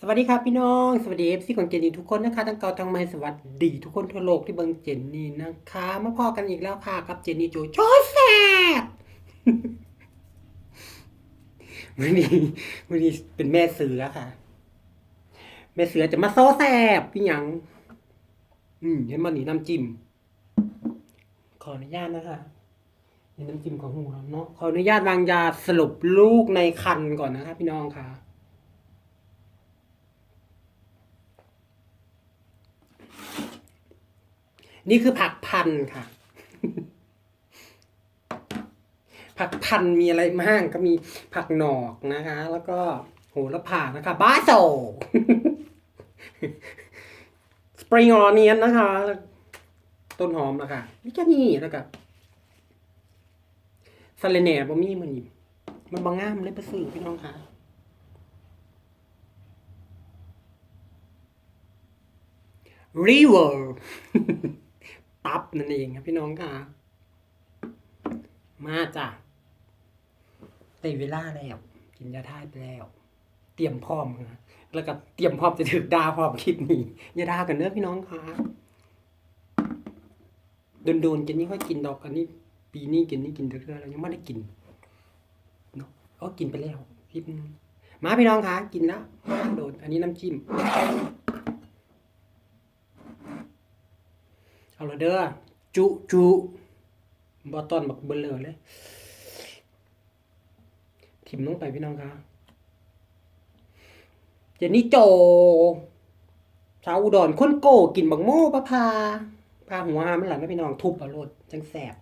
สวัสดีครับพี่น้อง สวัสดีเอฟซีของเจนนี่ทุกคนนะคะทั้งเก่าทั้งใหม่สวัสดีทุกคนทั่วโลกที่เบิ่งเจนนี่นะคะมาพอกันอีกแล้วค่ะกับเจนนี่โจโจแซบวันนี้วันนี้เป็นแม่เสือค่ะ แม่เสือจะมาโซ่แซบพี่หยัง อืมเห็นมันนี่น้ำจิ้มขออนุญาตนะคะนี่น้ำจิ้มของหัวเนาะขออนุญาตวางยาสลบลูกในคันก่อนนะคะพี่น้องค่ะ นี่คือผักพันธ์ค่ะ ผักพันธ์มีอะไรบ้างก็มีผักหนอกนะคะ แล้วก็โหระพานะคะบาโซสปริงออเนียนนะคะ ต้นหอมนะคะนี่แค่นี้แล้วก็สเลเน่บะมี่มันมันบางงามเลยไปซื้อพี่น้องค่ะ river ตับนั่นเองครับพี่น้องค่ะ มาจ้ะได้เวลาแล้ว กินยาท่ายไปแล้ว เตรียมพร้อมนะแล้วก็เตรียมพร้อมจะถึกดาพร้อมคลิปนี้อย่าด่ากันเด้อพี่น้องค่ะโดนๆกินนี่ค่อยกินดอกอันนี้ปีนี้กินนี่กินเรื่อยๆแล้วยังไม่ได้กินเนาะก็กินไปแล้วคลิปมาพี่น้องคะกินแล้วโดนอันนี้น้ำจิ้ม เอาละเด้อจุจุบอตอนบักเบลเลอเลยถิ่มลงไปพี่น้องคะเจนนี่โจชาวอุดรคนโกกินบักโม่ปะพาพาหัวหามันหลังนะพี่น้องทุบเอารดจังแสบ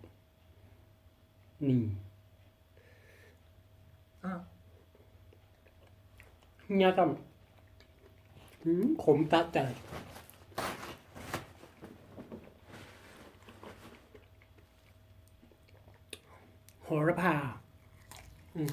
นี่อ้าวเนี่ยจำหืมขมตาใจ โหระพาอืม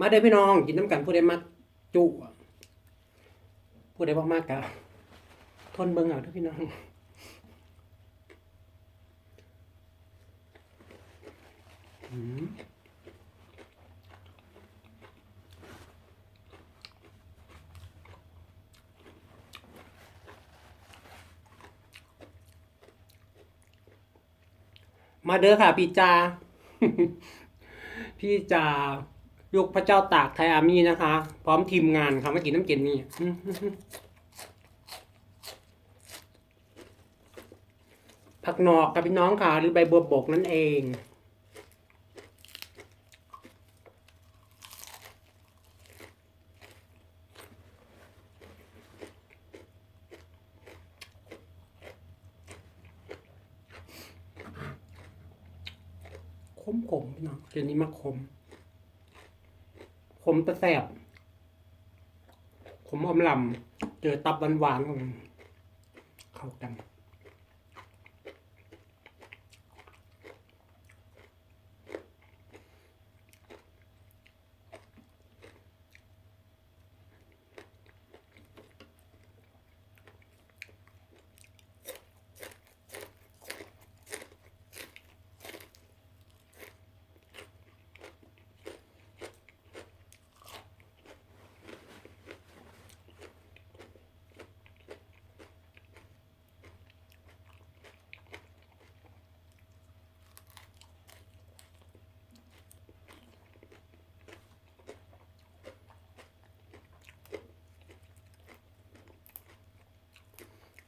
มาเด้อพี่น้อง กินน้ำกันผู้ใดมักจุ ผู้ใดบ่มากกะทนเบิ่งเอาเด้อพี่น้องมาเด้อค่ะ พี่จา พี่จา ยกพระเจ้าตากไทยอาร์มี่นะคะ พร้อมทีมงานค่ะมากินน้ำเกล็ดนี่ผักหนอกกับพี่น้องค่ะ หรือใบบัวบกนั่นเองขมขมพี่น้องเดี๋ยวนี้มาขม ขมตะแสบขมอมลำเจอตับหวานๆของเข้ากัน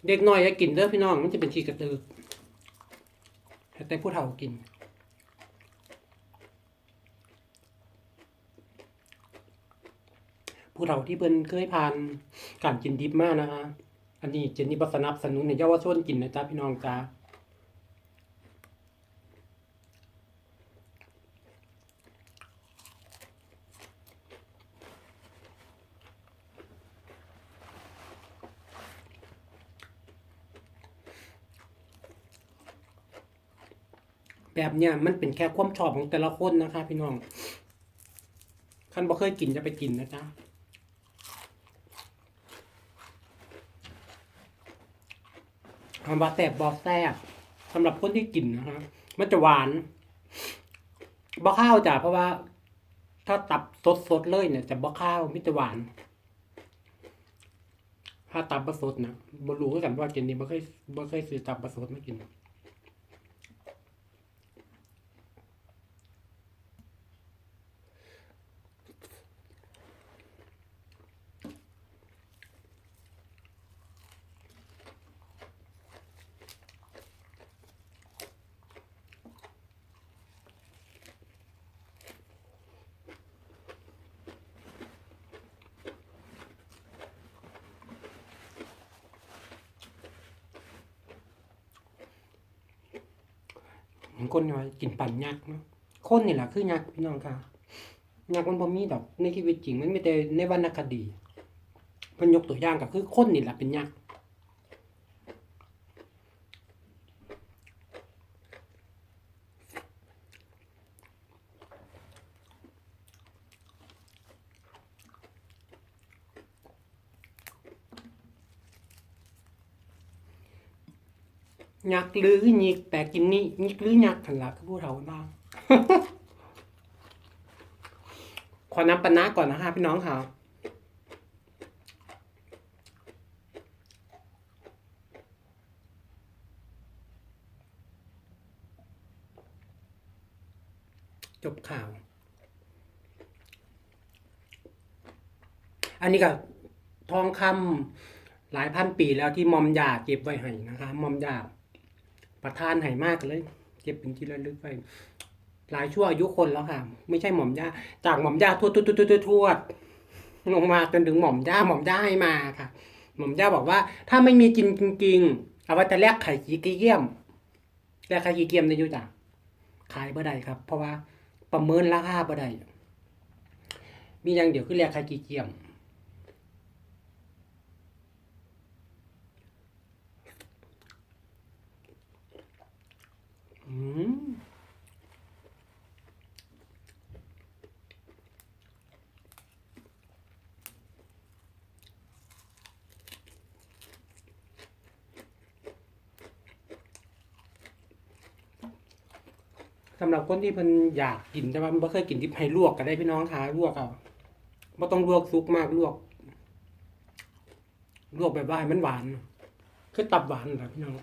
เด็กน้อยอย่ากินเด้อพี่น้องมันจะเป็นทีกระตือแต่ผู้เฒ่ากิน ผู้เฒ่าที่เพิ่นเคยผ่านการกินดิบมากนะคะ อันนี้เจนนี่บสนับสนุนในเยาวชนกินนะจ๊ะพี่น้องจ้า แบบเนี้ยมันเป็นแค่ความชอบของแต่ละคนนะคะ พี่น้องคันบ่เคยกินจะไปกินนะจ๊ะคำว่าแสบบอแซบสำหรับคนที่กินนะฮะมันจะหวานบ่ข้าวจ้ะเพราะว่า ถ้าตับสดๆเลยเนี่ยจะบ่ข้าวมิจะหวาน ถ้าตับบะสดนะบ่รู้คือกันว่ากินนี่บ่เคยบ่เคยซื้อตับบะสดมากิน ห็นคนว่ากินปั่นยักษ์เนาะคนนี่แหละคือยักษ์พี่น้องค่ะยักษ์มันบ่มีดอกในชีวิตจริงมันไม่แต่ในวรรณคดีมันยกตัวอย่างก็คือคนนี่แหละเป็นยักษ์ ยักษ์หรือหยิกแต่กินนี่หยิกหรือยักขันละคือผู้เฒ่าบ้างขอน้ำปนะก่อนนะคะพี่น้องค่ะจบข่าว อันนี้ก็ทองคำหลายพันปีแล้วที่มอมยาเก็บไว้ให้นะคะ มอมยา ประทานให้มากเลย เก็บเป็นที่ระลึกไว้หลายชั่วอายุคนแล้วค่ะ ไม่ใช่หม่อมย่าจากหม่อมย่าทวดทวดทวดทวดทวดลงมาจนถึงหม่อมย่าหม่อมย่าให้มาค่ะ หม่อมย่าบอกว่า ถ้าไม่มีกินจริงๆเอาไว้แต่แลกไข่ขี้เกียมแลกไข่ขี้เกียมในยุจ่ะขายบ่ได้ครับ เพราะว่าประเมินราคาบ่ได้มีอย่างเดียวคือแลกไข่ขี้เกียม อืมสำหรับคนที่เพิ่นอยากกินแต่ว่ามันบ่เคยกินที่ให้ลวกก็ได้พี่น้องคะลวกเอาบ่ต้องลวกซุกมากลวก ลวกแบบว่าให้มันหวาน คือตับหวานนะพี่น้อง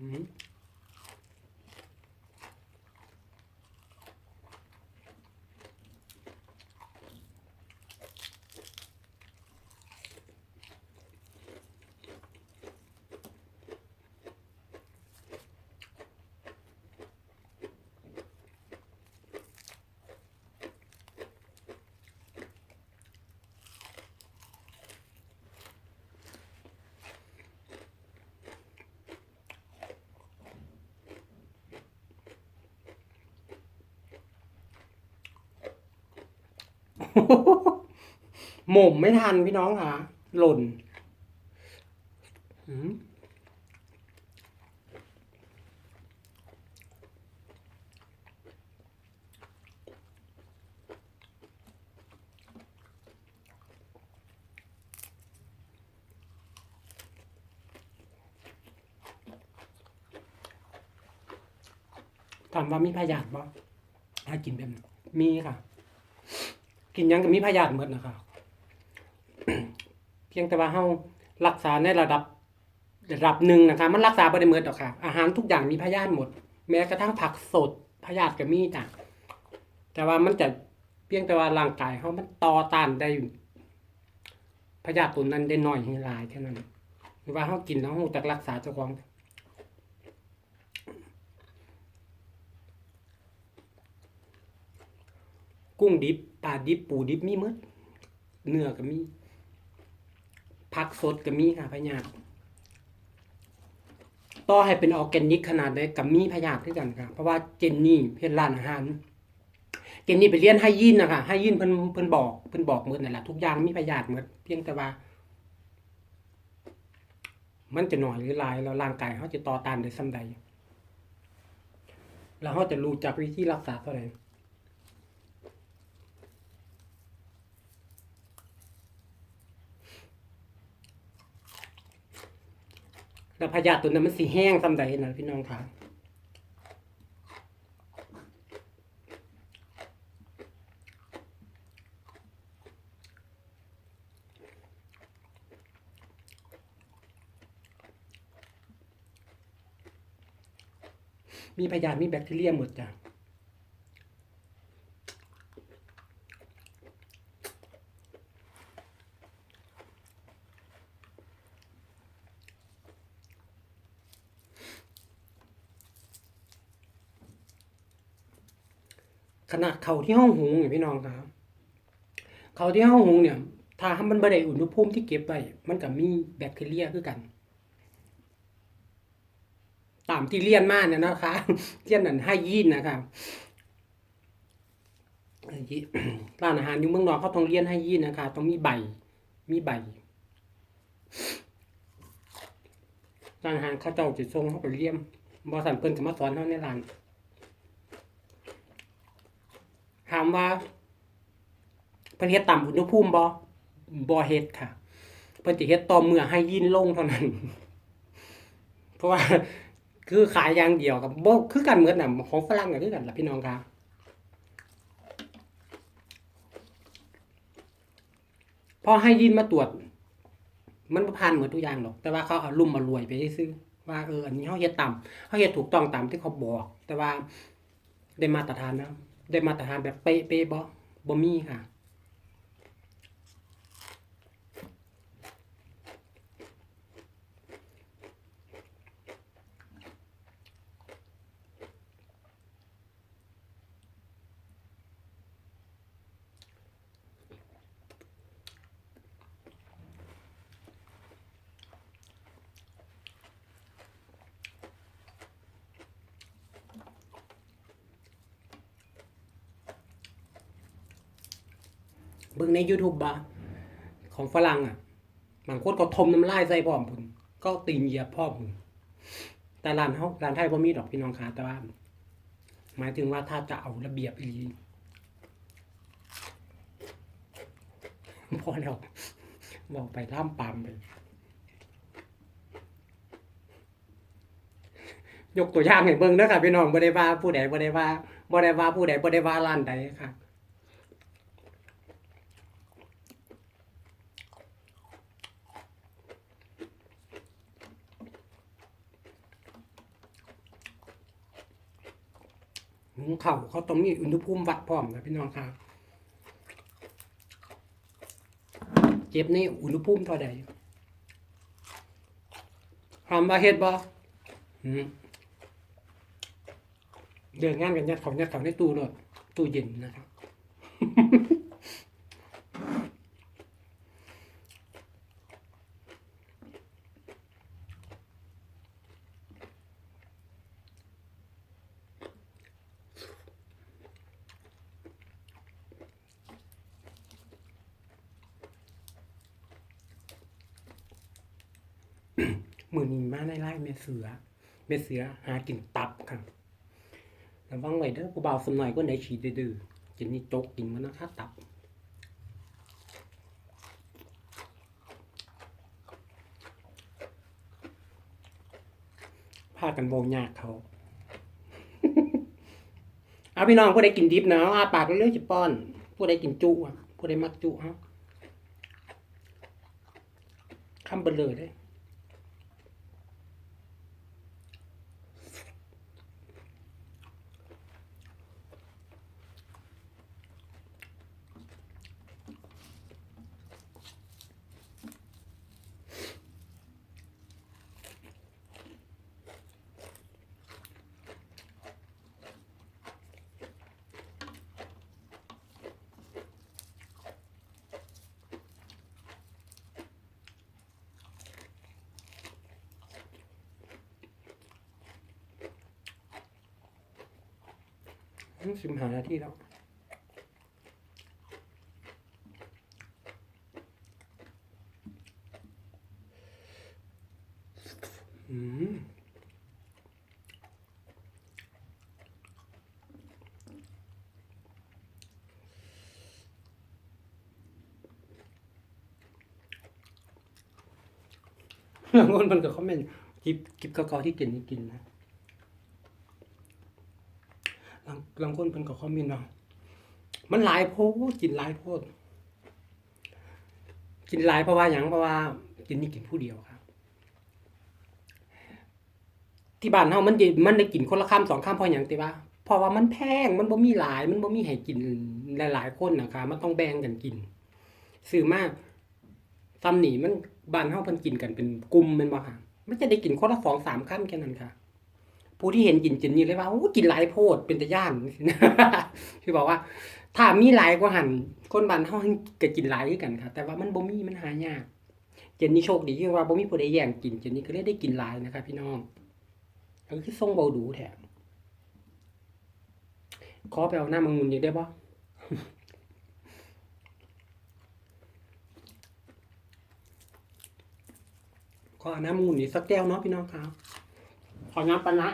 อื หม่มไม่ทันพี่น้องค่ะ หล่นถามว่ามีพยาธิบ่ถ้ากินแบบมีค่ะ กินยังก็มีพยาธิหมดนะคะเพียงแต่ว่าเฮารักษาในระดับระดับหนึ่งนะคะมันรักษาบ่ได้หมดหรอกค่ะ อาหารทุกอย่างมีพยาธิหมด แม้กระทั่งผักสดพยาธิก็มีจ้ะแต่ว่ามันจะเพียงแต่ว่าร่างกายเฮามันต่อต้านได้พยาธิตัวนั้นได้น้อยให้ลายแค่นั้นหรือว่าเขากินแล้วเขาจักรักษาเจ้าของกุ้งดิบ ปลาดิบปูดิบมีหมดเนื้อก็มีผักสดก็มีค่ะพะยาธิต่อให้เป็นออร์แกนิกขนาดใดกับมีพยาธิด้วยกันค่ะ เพราะว่าเจนนี่เพื่อนร้านอาหารเจนนี่ไปเรียนให้ยินนะคะให้ยินเพิ่นเพิ่นบอกเพิ่นบอกหมดนั่นแหละทุกอย่างมีพยาธิหมดเพียงแต่ว่า มันจะหน่อยหรือลายแล้วร่างกายเขาจะต่อต้านได้ส่ำใดแล้วเขาจะรู้จักวิธีรักษาเท่าไหร่ แล้วพยาธิตัวนั้นมันสีแห้งส่ำใดนะพี่น้องค่ะมีพยาธิมีแบคทีเรียหมดจ้ะ ขนาดเขาที่ห้องหุงเนี่ยพี่น้องครับ เขาที่ห้องหุงเนี่ย ถ้ามันบ่ได้อุณหภูมิที่เก็บไว้มันก็มีแบคทีเรียคือกันตามที่เรียนมาเนี่ยนะคะเรียนนั่นให้ยีนนะคะร้านอาหารอยู่เมืองนอกเขาต้องเรียนให้ยีนนะคะต้องมีใบ มีใบร้านอาหารเขาเจ้าจะส่งเขาไปเรียนบริษัทเพิ่นจะมาสอนเขาในร้าน ถามว่าเพิ่นเฮ็ดตามอุณหภูมิบ่บ่เฮ็ดค่ะ เพิ่นสิเฮ็ดต่อเมื่อให้ยินลงเท่านั้น เพราะว่าคือขายอย่างเดียวกับบ่คือกันเหมือนน่ะของฝรั่งก็คือกันล่ะพี่น้องครับพอให้ยินมาตรวจ มันบ่ผ่านหมดทุกอย่างหรอก แต่ว่าเขาเอาลุ่มมารวยไปซื่อๆว่าเอออันนี้เฮาเฮ็ดตามเฮาเฮ็ดถูกต้องตามที่เขาบอก แต่ว่าได้มาตรฐานนะ ได้มาตรฐานแบบเป๊ะเป๊ะบ่บ่มีค่ะ ใน YouTube บ่ของฝรั่งอะบางคนก็ทมน้ำลายใส่พร้อมพุ่นก็ตีนเหยียบพร้อมพุ่นแต่ร้านเฮาร้านไทยบ่มีดอกพี่น้องค่ะแต่ว่า หมายถึงว่าถ้าจะเอาระเบียบอีหลีพอแล้วบอกไปล่ามปามไปยกตัวอย่างให้เบิ่งเด้อค่ะพี่น้องบ่ได้ว่าผู้ใดบ่ได้ว่าบ่ได้ว่าผู้ใดบ่ได้ว่าร้านใดค่ะ หุงข้าเขาต้องมีอุณหภูมิวัดพร้อมนะพี่น้องครับเจ็บนี่อุณหภูมิเท่าใดทำมาเฮ็ดบ่เดินงานกันยัดเขายัดเขาในตู้รถตู้เย็นนะครับ มือนี้มาไล่เมเสือเมเสือหากินตับครับระวังไว้เด้อผู้บ่าวสมหน่อยก็ได้ฉีดดื้อๆจะนี่จกกินมันนะคะตับพากันโบงยากเขาเอาพี่น้องผู้ใดกินดิบนะเอาอาปากเรื่อยๆจะป้อน ผู้ใดกินจุผู้ใดมักจุฮะคำเบลเลยได้ สิบหานาทีแล้วอืมบางคนมันก็คอมเมนต์กิบกิบกาๆที่กินนี่กินนะ บางบางคนมันก็คอมเมนต์เนาะมันหลายโพดกินหลายโพดกินหลายเพราะว่าอย่างเพราะว่ากินนี่กินผู้เดียวครับ ที่บ้านเฮามันได้มันได้กินคนละคำสองคำเพราะอย่างติว่าเพราะว่ามันแพงมันบ่มีหลาย มันบ่มีให้กินหลาย ๆ คนนะคะมันต้องแบ่งกันกินซื้อมากซ้ำนี่มันบ้านเฮาเพิ่นกินกันเป็นกลุ่มแม่นบ่ค่ะมันจะได้กินคนละสองสามคำแค่นั้นค่ะ ผู้ที่เห็นกินจินนี่เลยว่าโอ้กินหลายโพดเป็นตะย่านคือบอกว่า ถ้ามีหลายกว่าหันคนบ้านเฮาก็กินหลายคือกันค่ะแต่ว่ามันบ่มีมันหายากเจนนี่โชคดีที่ว่าบ่มีผู้ใดแย่งกินเจนนี่ก็เลยได้กินหลายนะคะพี่น้องอันคือส่งเบาดูแท้ขอไปเอาหน้ามังมุนอีกได้บ่ขอเอาน้ำมังมุนอีกสักแก้วเนาะพี่น้องครับ ขอน้ำปานะ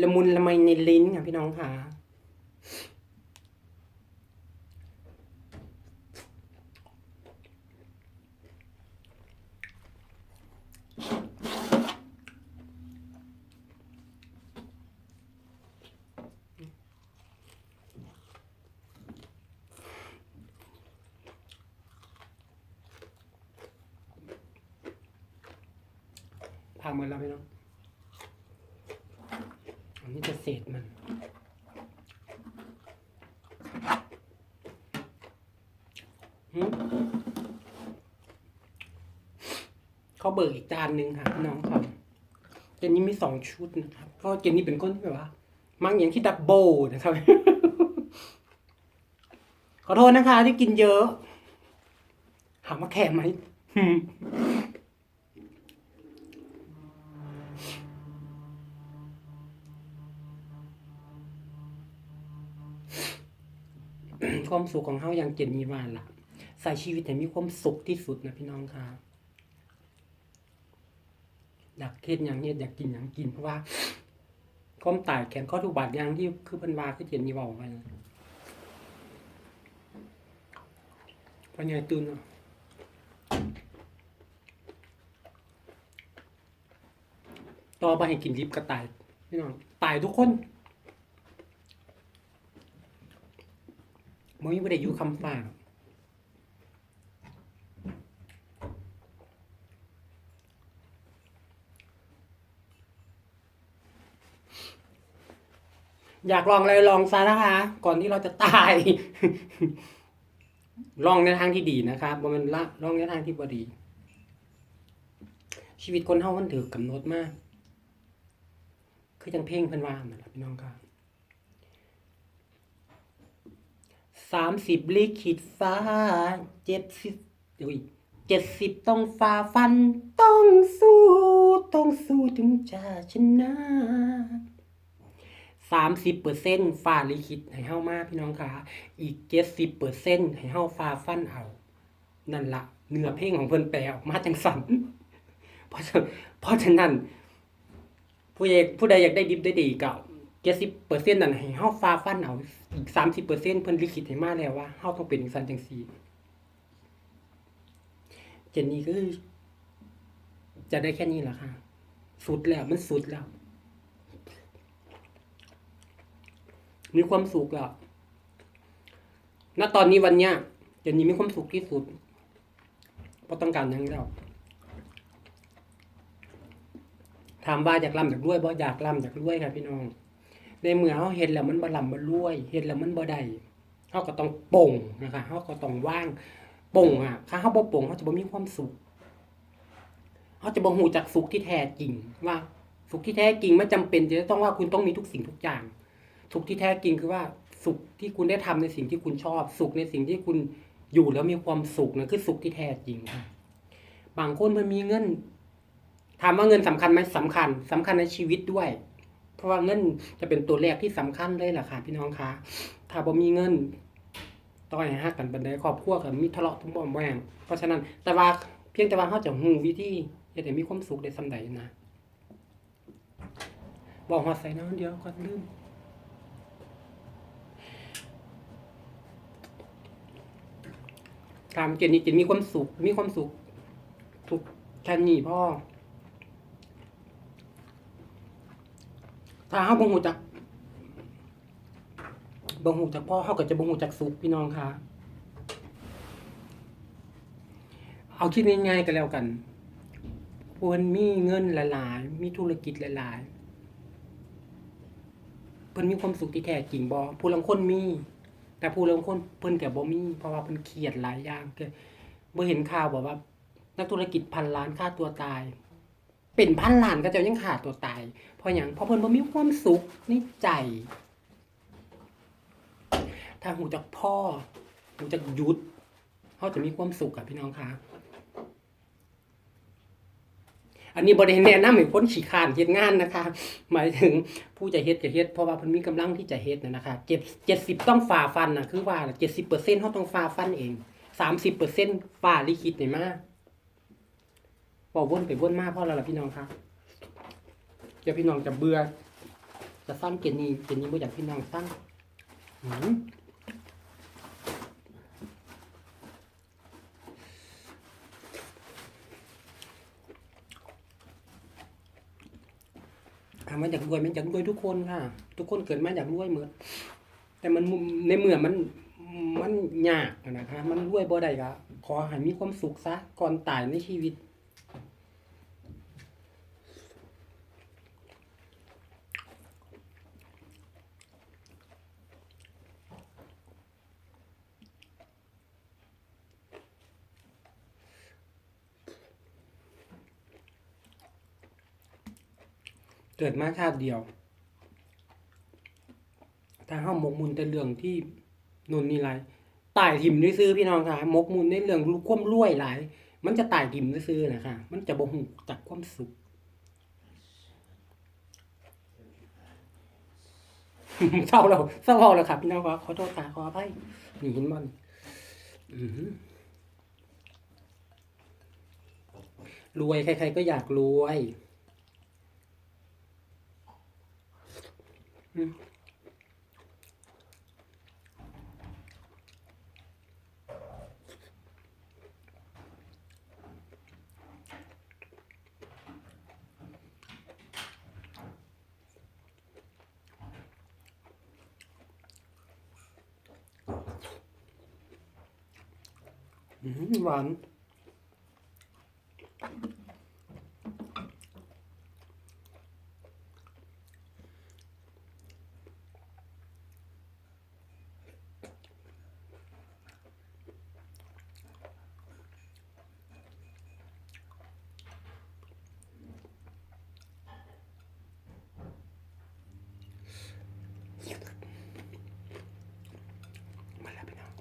ละมุนละไมในลิ้นค่ะพี่น้องค่ะ พังหมดแล้วพี่น้อง อันนี้จะเศษมัน หืม เขาเบิกอีกจานหนึ่งค่ะน้องครับเจนนี้มีสองชุดนะครับเพราะเจนนี่เป็นคนที่แบบว่า มังอย่างที่ดับโบนะครับ ขอโทษนะคะ ที่กินเยอะ ถามว่าแข็ไหมความสุขของเฮาอย่างเจนนี่ว่าล่ะ ใส่ชีวิตให้มีความสุขที่สุดนะพี่น้องค่ะอยากเฮ็ดอย่างเฮ็ดอยากกินอย่างกินเพราะว่าความตายแขนข้อทุกบาทอย่างที่คือพิ่นวาคือเจนนี่เว้าไว้พ่อใหญ่ตื่นเนาะต่อไปให้กินดิบก็ตายพี่น้องตายทุกคนมันไม่ได้อยู่คำฝาก อยากลองอะไรลองซะนะคะ ก่อนที่เราจะตาย ลองในทางที่ดีนะครับบ่มันละลองในทางที่บ่ดี ชีวิตคนเฮามันถือกำหนดมาก คือจังเพ่งเพิ่นว่านั่นะพี่น้องครับสามสิบลิขิตฟ้าเจ็ดสิบเดี๋ยวอีกเจ็ดสิบต้องฝ่าฟัน ต้องสู้ ต้องสู้ถึงจะชนะ สามสิบเปอร์เซ็นต์ฝ่าลิขิตให้เฮามาพี่น้องค่ะ อีกเจ็ดสิบเปอร์เซ็นต์ให้เฮาฝ่าฟันเอา นั่นละเนื้อเพลงของเพิ่นแปลออกมาจังสันเพราะฉะเพราะฉะนั้น ผู้ใดผู้ใดอยากได้ดิบได้ดีก็เจ็ดสิบเปอร์เซ็นต์นั่นให้เฮาฝ่าฟันเอา อีกสามสิบเปอร์เซ็นต์เพิ่นลิขิตให้มาแล้วว่าเฮาต้องเป็นจังซั่นจังซี่เจนนี่ก็จะได้แค่นี้แหละค่ะ สุดแล้วมันสุดแล้ว มีความสุขแล้วณตอนนี้วันเนี้ยเจนนี่มีความสุขที่สุด เพราะต้องการยังแล้วถามว่าอยากร่ำอยากรวยบ่อยากร่ำอยากรวยค่ะพี่น้อง ในเมื่อเฮาเฮ็ดแล้วมันบ่ร่ำบ่รวยเฮ็ดแล้วมันบ่ได้เฮาก็ต้องโป่งนะคะเฮาก็ต้องว่างโป่งอะถ้าเฮาบ่โป่งเฮาจะบ่มีความสุขเฮาจะบ่ฮู้จักสุขที่แท้จริงว่าสุขที่แท้จริงไม่จำเป็นจะต้องว่าคุณต้องมีทุกสิ่งทุกอย่าง สุขที่แท้จริงคือว่าสุขที่คุณได้ทำในสิ่งที่คุณชอบ สุขในสิ่งที่คุณอยู่แล้วมีความสุขนั่นคือสุขที่แท้จริงค่ะบางคนมันมีเงินถามว่าเงินสำคัญไหมสำคัญสำคัญในชีวิตด้วย เพราะว่าเงินจะเป็นตัวแรกที่สำคัญเลยล่ะค่ะ พี่น้องคะถ้าบ่มีเงินต่อยหักกันบันไดครอบครัวกับมีทะเลาะทั้งบ่อมแหวงเพราะฉะนั้น แต่ว่าเพียงแต่ว่าเขาจะหูวิธีจะได้มีความสุขได้สำใดนะบอกหัวใส่น้ำเดียวก่อนลืม ถามเจนนี่เจนมีความสุข มีความสุขสุขแค่นี้พ่อ ถ้าเฮาบ่ฮู้จักบ่ฮู้จักพ่อเฮาก็จะบ่ฮู้จักสุขพี่น้องค่ะ เอาคิดง่ายๆก็แล้วกันควรมีเงินหลายๆมีธุรกิจหลายๆเพิ่นมีความสุขที่แท้จริงบ่ผู้ลางคนมี แต่ผู้ลงคนเพิ่นก็บ่มีเพราะว่าเพิ่นเครียดหลายอย่างก็บ่เห็นข่าวบอกว่า นักธุรกิจพันล้านฆ่าตัวตาย เป็นพันล้านก็เจ้ายังฆ่าตัวตาย เพราะหยังเพราะเพิ่นบ่มีความสุขในใจ ถ้าหูจักพ่อหูจักหยุดเขาจะมีความสุขกับพี่น้องค่ะ อันนี้บริแนะนำให้คนขี้ขานเฮ็ดงานนะคะ หมายถึงผู้จะเฮ็ดจะเฮ็ดเพราะว่าเพิ่นมีกำลังที่จะเฮ็ดนะนะคะเจ็ดเจ็ดสิบต้องฝ่าฟันนะคือว่าเจ็ดสิบเปอร์เซ็นต์เขาต้องฝ่าฟันเองสามสิบเปอร์เซ็นต์ฝ่าลิขิตนี่มาบอกวนไปวนมาเพราะอะไรล่ะพี่น้องครับเดี๋ยวพี่น้องจะเบื่อจะสั้นเจนนี่เจนนี่บ่อยากพี่น้องสั้นอืมามว่าอยากรวยมันอยากรวยทุกคนค่ะ ทุกคนเกิดมาอยากรวยเหมือนแต่มันในเมื่อมันมันยากอะนะคะมันรวยบ่ได้ก็ขอให้มีความสุขซะก่อนตายในชีวิต กิดมาชาติเดียว ถ้าเฮาหมกมุนแต่เรื่องที่นนนี่ไรตายถิ่มด้วยซื้อพี่น้องค่ะมกมุนในเรื่องความรวยหลาย มันจะตายถิ่มด้วยซื้อนะคะมันจะบ่ฮู้จักความสุขเศร้าแล้วเศร้าแล้วครับพี่น้องครับขอโทษค่ะขออภัยนี่เห็นบ่นรวยใครๆก็อยากรวย อืมหวานมาแล้วพี่น้อง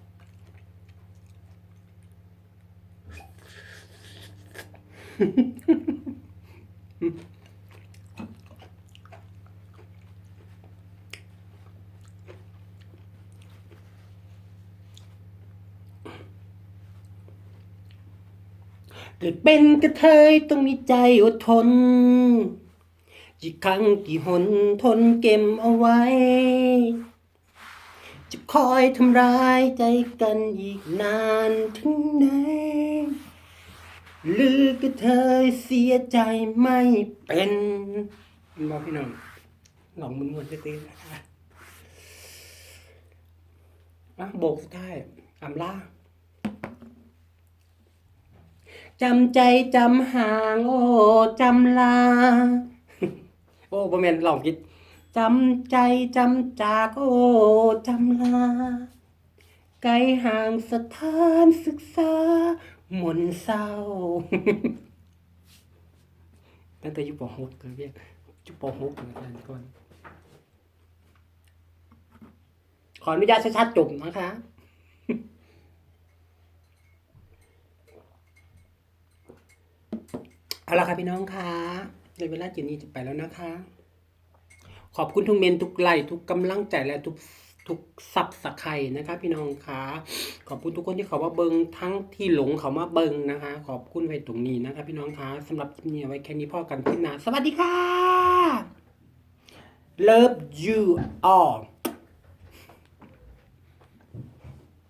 เกิดเป็นกระเทยต้องมีใจอดทน กี่ครั้งกี่หนทนเก็มเอาไว้ จะคอยทำร้ายใจกันอีกนานถึงไหน หรือกระเทยเสียใจไม่เป็นบอกพี่น้องหลองมันมวนจะตีนะคะอะโบกสุดท้ายอำลาจำใจจำห่าง โอ้จำลาอ้บ่แม่นลองผิดจำใจจำจากโอ้จำลา ไกลห่างสถานศึกษาห มนเศร้า ตั้งแต่ยู่ป .6 เลยเรียกอยู่ป .6 นะอาจารย์ก่อน ขออนุญาตชัดๆจบนะคะเอาละค่ะพี่น้องคะในเวลาเจนนี้จะไปแล้วนะคะ ขอบคุณทุกเมนทุกไลค์ทุกกำลังใจและทุก ทุกสับสไครนะคะพี่น้องคะขอบคุณทุกคนที่เขามาเบิงทั้งที่หลงเขามาเบิงนะคะ ขอบคุณไว้ตรงนี้นะคะ พี่น้องคะสำหรับคลิปนี้ไว้แค่นี้พ่อกันที่นาสวัสดีค่ะ Love you all